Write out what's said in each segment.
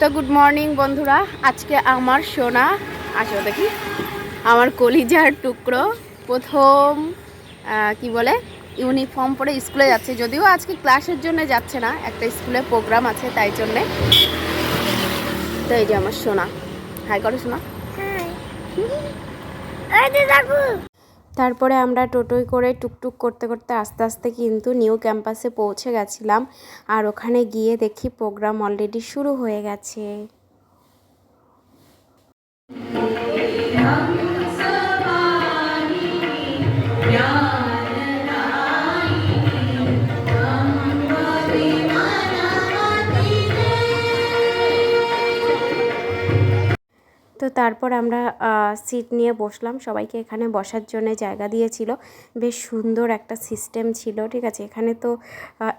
তো good morning বন্ধুরা। আজকে আমার সোনা, আসো দেখি, আমার কলিজার টুকরো, প্রথম কি বলে ইউনিফর্ম পরে স্কুলে যাচ্ছে। যদিও আজকে ক্লাসের জন্য যাচ্ছে না, একটা স্কুলে প্রোগ্রাম আছে, তাই জন্যে। তো এই যে আমার সোনা। হাই করো সোনা। তারপরে আমরা টোটোয় করে টুকটুক করতে করতে আস্তে আস্তে কিন্তু নিউ ক্যাম্পাসে পৌঁছে গেছিলাম। আর ওখানে গিয়ে দেখি প্রোগ্রাম অলরেডি শুরু হয়ে গেছে। তো তারপর আমরা সিট নিয়ে বসলাম। সবাইকে এখানে বসার জন্য জায়গা দিয়েছিল। বেশ সুন্দর একটা সিস্টেম ছিল, ঠিক আছে? এখানে তো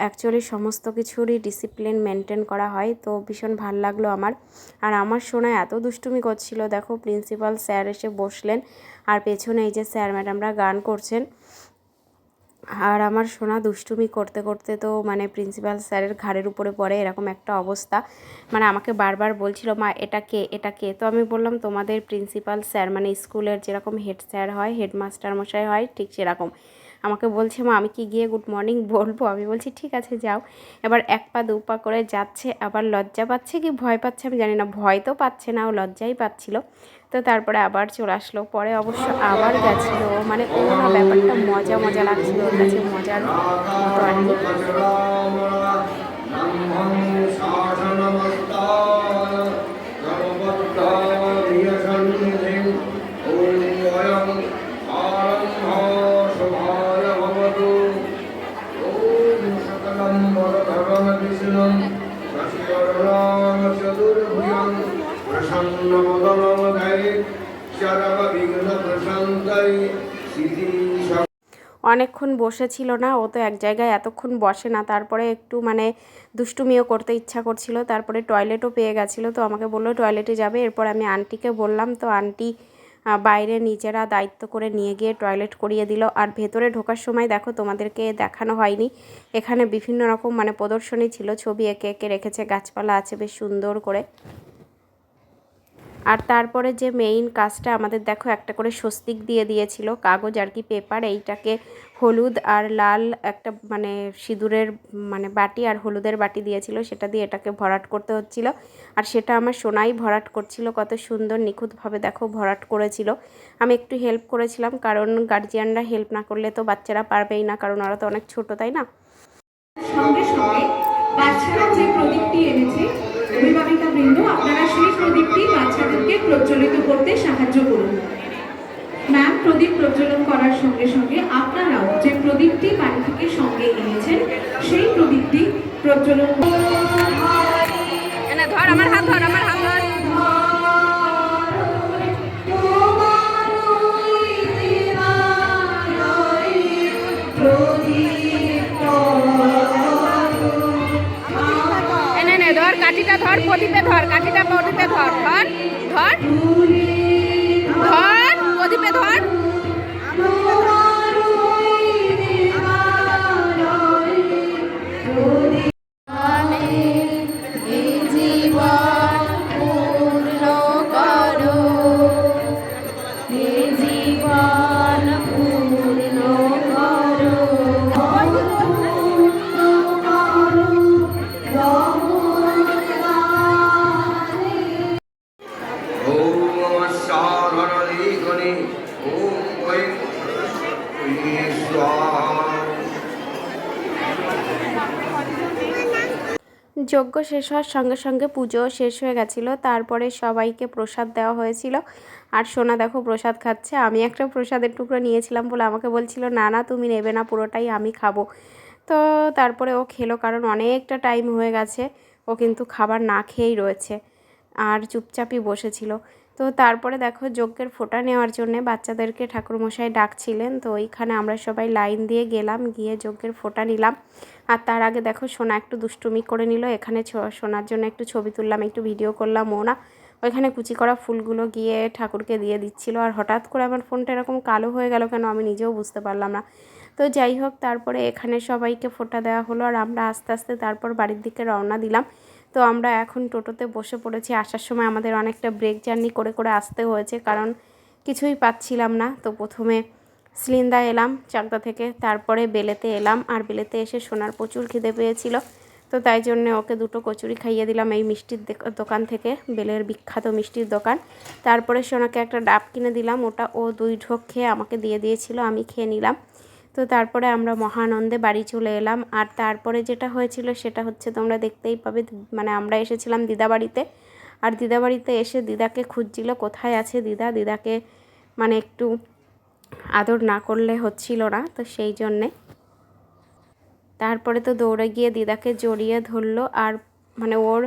অ্যাকচুয়ালি সমস্ত কিছুরই ডিসিপ্লিন মেনটেন করা হয়। তো ভীষণ ভালো লাগল আমার। আর আমার শোনা এত দুষ্টুমি করছিল, দেখো প্রিন্সিপাল স্যার এসে বসলেন। আর পেছনে এই যে স্যার ম্যাডামরা গান করছেন। আর আমার সোনা দুষ্টুমি করতে করতে তো মানে প্রিন্সিপাল স্যারের ঘাড়ের উপরে পড়ে এরকম একটা অবস্থা। মানে আমাকে বারবার বলছিল, মা, এটা কে? এটা কে? তো আমি বললাম, তোমাদের প্রিন্সিপাল স্যার মানে স্কুলের যেরকম হেড স্যার হয় হেডমাস্টার মশাই হয়, ঠিক সেরকম। আমাকে বলছে, মা, আমি কি গিয়ে গুড মর্নিং বলব? আমি বলছি, ঠিক আছে, যাও। এবার এক পা, দু পা করে যাচ্ছে, আবার লজ্জা পাচ্ছে কি ভয় পাচ্ছে আমি জানি না। ভয় তো পাচ্ছে না, ও লজ্জাই পাচ্ছিল। তো তারপরে আবার চলে আসলো। পরে অবশ্য আবার গেছিল। মানে ও ব্যাপারটা মজা মজা লাগছিল ওর কাছে, মজার মতো আর কি। প্রসন্নবদনং অনেকক্ষণ বসেছিল না, ও তো এক জায়গায় এতক্ষণ বসে না, তারপরে একটু মানে দুষ্টুমিও করতে ইচ্ছা করছিল, তারপরে টয়লেটও পেয়ে গেছিল, তো আমাকে বলল টয়লেটে যাবে, এরপর আমি আন্টিকে বললাম, তো আন্টি বাইরে নিজেরা দায়িত্ব করে নিয়ে গিয়ে টয়লেট করিয়ে দিল, আর ভেতরে ঢোকার সময় দেখো তোমাদেরকে দেখানো হয়নি, এখানে বিভিন্ন রকম মানে প্রদর্শনী ছিল, ছবি এঁকে এঁকে রেখেছে, গাছপালা আছে বেশ সুন্দর করে। আর তারপরে যে মেইন কাজটা আমাদের দেখো একটা করে স্বস্তিক দিয়ে দিয়েছিল, কাগজ আর কি পেপার এইটাকে হলুদ আর লাল একটা মানে সিঁদুরের মানে বাটি আর হলুদের বাটি দিয়েছিল, সেটা দিয়ে এটাকে ভরাট করতে হচ্ছিল। আর সেটা আমার সোনাই ভরাট করছিল, কত সুন্দর নিখুঁতভাবে দেখো ভরাট করেছিল। আমি একটু হেল্প করেছিলাম, কারণ গার্জিয়ানরা হেল্প না করলে তো বাচ্চারা পারবেই না, কারণ ওরা তো অনেক ছোট, তাই না? সঙ্গে সঙ্গে বাচ্চারা যে প্রদীপটি এনেছে, অভিভাবিকা বৃন্দ, আপনারা সেই প্রদীপটি প্রজ্বলিত করতে সাহায্য করুন। ম্যাম, প্রদীপ প্রজ্বলন করার সঙ্গে সঙ্গে আপনারাও যে প্রদীপটি বাড়ি থেকে সঙ্গে এনেছেন, সেই প্রদীপটি প্রজ্বলন ধর, আমার হাত ধর কাঠিটা ধর প্রদীপে ধর কাঠিটা প্রদীপে ধর ধর ধর ধর প্রদীপে ধর। যজ্ঞ শেষ হওয়ার সঙ্গে সঙ্গে পুজো শেষ হয়ে গেছিল। তারপরে সবাইকে প্রসাদ দেওয়া হয়েছিল। আর সোনা দেখো প্রসাদ খাচ্ছে। আমি একটা প্রসাদের টুকরো নিয়েছিলাম বলে আমাকে বলছিল, না না, তুমি নেবে না, পুরোটাই আমি খাব। তো তারপরে ও খেলো কারণ অনেকটা টাইম হয়ে গেছে। ও কিন্তু খাবার না খেয়েই রয়েছে। আর চুপচাপই বসেছিল। তো তারপরে দেখো যজ্ঞের ফোঁটা নেওয়ার জন্যে বাচ্চাদেরকে ঠাকুরমশাই ডাকছিলেন। তো ওইখানে আমরা সবাই লাইন দিয়ে গেলাম, গিয়ে যজ্ঞের ফোঁটা নিলাম। আর তার আগে দেখো সোনা একটু দুষ্টুমি করে নিল। এখানে সোনার জন্য একটু ছবি তুললাম, একটু ভিডিও করলাম ও না ওইখানে কুচি করা ফুলগুলো গিয়ে ঠাকুরকে দিয়ে দিচ্ছিল। আর হঠাৎ করে আমার ফোনটা এরকম কালো হয়ে গেল কেন আমি নিজেও বুঝতে পারলাম না। তো যাই হোক, তারপরে এখানে সবাইকে ফোঁটা দেওয়া হলো। আর আমরা আস্তে আস্তে তারপর বাড়ির দিকে রওনা দিলাম। তো আমরা এখন টোটোতে বসে পড়েছি। আসার সময় আমাদের অনেকটা ব্রেক জার্নি করে করে আসতে হয়েছে, কারণ কিছুই পাচ্ছিলাম না। তো প্রথমে সিলিন্দা এলাম চাকদা থেকে, তারপরে বেলেতে এলাম আর বেলেতে এসে সোনার প্রচুর খিদে পেয়েছিল। তো তাই জন্য ওকে দুটো কচুরি খাইয়ে দিলাম এই মিষ্টির দেক- দোকান থেকে, বেলের বিখ্যাত মিষ্টির দোকান। তারপরে সোনাকে একটা ডাব কিনে দিলাম, ওটা ও দুই ঢোক খেয়ে আমাকে দিয়ে দিয়েছিল, আমি খেয়ে নিলাম। তো তারপরে আমরা মহানন্দে বাড়ি চলে এলাম। আর তারপরে যেটা হয়েছিল সেটা হচ্ছে তোমরা দেখতেই পাবে মানে আমরা এসেছিলাম দিদা বাড়িতে। আর দিদা বাড়িতে এসে দিদাকে খুঁজছিল, কোথায় আছে দিদা? দিদাকে মানে একটু আদর না করলে হচ্ছিল না, তো সেই জন্যে। তারপরে তো দৌড়ে গিয়ে দিদাকে জড়িয়ে ধরলো। আর মানে ওর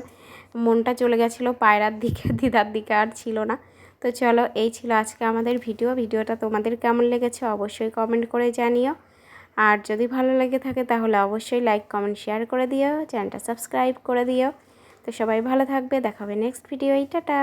মনটা চলে গেছিল পায়রার দিকে, দিদার দিকে আর ছিল না। তো চলো, এই ছিল আজকে আমাদের ভিডিও। ভিডিওটা তোমাদের কেমন লেগেছে অবশ্যই কমেন্ট করে জানিও। আর যদি ভালো লেগে থাকে তাহলে অবশ্যই লাইক কমেন্ট শেয়ার করে দিও। চ্যানেলটা সাবস্ক্রাইব করে দিও। তো সবাই ভালো থাকবে দেখাবে নেক্সট ভিডিও টাটা!